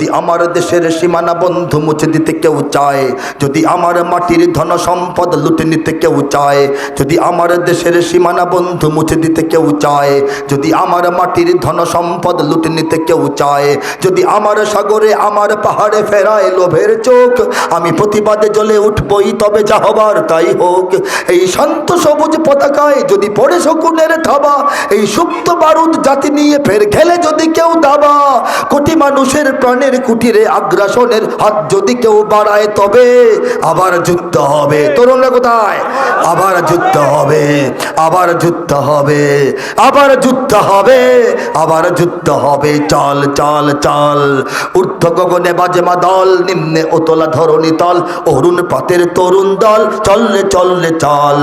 যদি আমার দেশের সীমানা বন্ধু মুছে দিতে কেউ চায়, যদি আমার মাটির ধন সম্পদ লুটে নিতে কেউ চায়, যদি আমার দেশের সীমানা বন্ধু মুছে দিতে কেউ চায়, যদি আমার মাটির ধন সম্পদ লুটে নিতে কেউ চায়, যদি আমার সাগরে আমার পাহাড়ে ফেরায় লোভের চোখ, আমি প্রতিবাদে জ্বলে উঠবই তবে যা হবার তাই হোক। এই শান্ত সবুজ পতাকায় যদি পড়ে শকুনের থাবা এই সুপ্ত বারুদ জাতি নিয়ে ফের খেলে যদি কেউ দাবা, কোটি মানুষের প্রাণের কুটিরে আগ্রাসনের হাত যদি কেউ বাড়ায় তবে আবার যুদ্ধ হবে। তরুণরা কোথায়? আবার যুদ্ধ হবে, আবার যুদ্ধ হবে, আবার যুদ্ধ হবে, আবার যুদ্ধ হবে। চল চল চল। ঊর্ধ্ব গগনে বাজে মা দল, নিম্নে ওতলা ধরণী তল, অরুণ পাতের তরুণ দল। চললে চললে চল।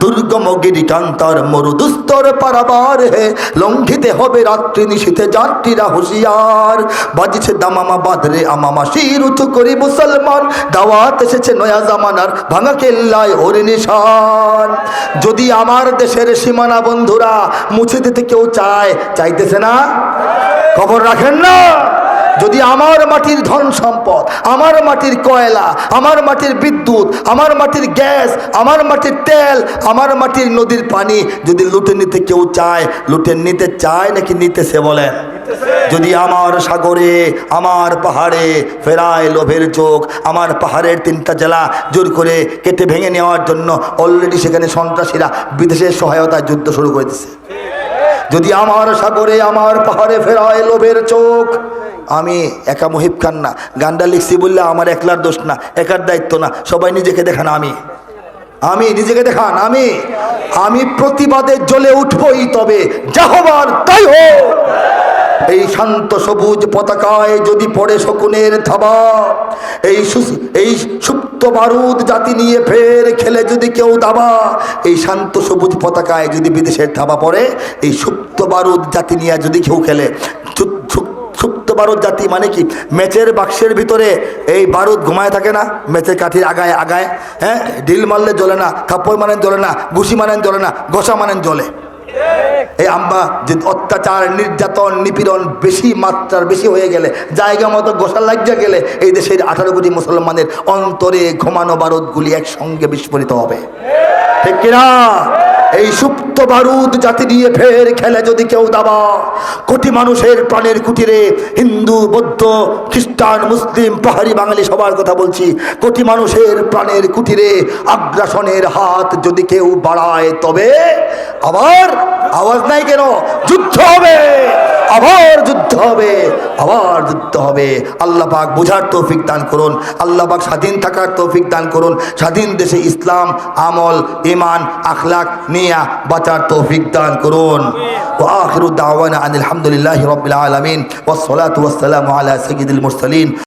দুর্গম গিরিকান্তর মরু দুস্তর পারাবার হে। লঙ্ঘিতে হবে রাত্রি নিশীতে যাত্রীরা হুঁশিয়ার। বাজিছে দামামা বাদরে আমামা শির উঁচু করি মুসলমান। দাওয়াত এসেছে নয়া জামানার ভাঙা কেল্লায়, ওর নিশান। যদি আমার দেশের সীমানা বন্ধুরা মুছে দিতে কেউ চায়, চাইতেছে না? খবর রাখেন না। যদি আমার মাটির ধন সম্পদ, আমার মাটির কয়লা, আমার মাটির বিদ্যুৎ, আমার মাটির গ্যাস, আমার মাটির তেল, আমার মাটির নদীর পানি যদি লুটে নিতে কেউ চায়, লুটে নিতে চায় নাকি নিতেছে বলেন? যদি আমার সাগরে, আমার পাহাড়ে ফেরায় লোভের চোখ, আমার পাহাড়ের তিনটা জেলা জোর করে কেটে ভেঙে নেওয়ার জন্য অলরেডি সেখানে সন্ত্রাসীরা বিদেশের সহায়তায় যুদ্ধ শুরু করে দিচ্ছে যদি আমার সাগরে, আমার পাহাড়ে ফেরায় লোভের চোখ, আমি একা মুহিব খান না। গান্ডা লিখছি বললে আমার একলার দোষ না, একার দায়িত্ব না, সবাই নিজেকে দেখান আমি। আমি নিজেকে দেখান, আমি। আমি প্রতিবাদে জ্বলে উঠবই তবে, যা হবার তাই হোক। শান্ত সবুজ পতাকায় যদি পড়ে শকুনের থাবা, এই এই সুপ্ত বারুদ জাতি নিয়ে ফের খেলে যদি কেউ দাবা, এই শান্ত সবুজ পতাকায় যদি বিদেশের থাবা পড়ে, এই সুপ্ত বারুদ জাতি নিয়ে যদি কেউ খেলে সুপ্ত বারুদ জাতি মানে কি? ম্যাচের বাক্সের ভিতরে এই বারুদ ঘুমায় থাকে না ম্যাচের কাঠির আগায় আগায় হ্যাঁ? ঢিল মারলে জ্বলে না কাপড় মানেন জ্বলে না, ঘুষি মানেন জ্বলে না, ঘষা মানেন জ্বলে। এই আম্মা, যে অত্যাচার, নির্যাতন, নিপীড়ন বেশি মাত্রার বেশি হয়ে গেলে, জায়গা মতো গোসা লাগিয়ে গেলে এই দেশের আঠারো কোটি মুসলমানের অন্তরে ঘুমানো বারদগুলি একসঙ্গে বিস্ফোরিত হবে। ঠিক কিনা? এই সুপ্ত বারুদ জাতি নিয়ে ফের খেলে যদি কেউ দাবা, কোটি মানুষের প্রাণের কুটিরে হিন্দু, বৌদ্ধ, খ্রিস্টান, মুসলিম, পাহাড়ি বাঙালি সবার কথা বলছি, কোটি মানুষের প্রাণের কুটিরে আগ্রাসনের হাত যদি কেউ বাড়ায় তবে আবার আওয়াজ নাই কেন? যুদ্ধ হবে! আবার যুদ্ধ হবে আবার যুদ্ধ হবে আল্লাহ পাক বোঝার তৌফিক দান করুন আল্লাহ পাক স্বাধীন থাকার তৌফিক দান করুন স্বাধীন দেশে ইসলাম আমল ইমান আখলাক নিয়া বাঁচার তৌফিক দান করুন وآخر دعوانا أن الحمد لله رب العالمين والصلاة والسلام على سيد المرسلين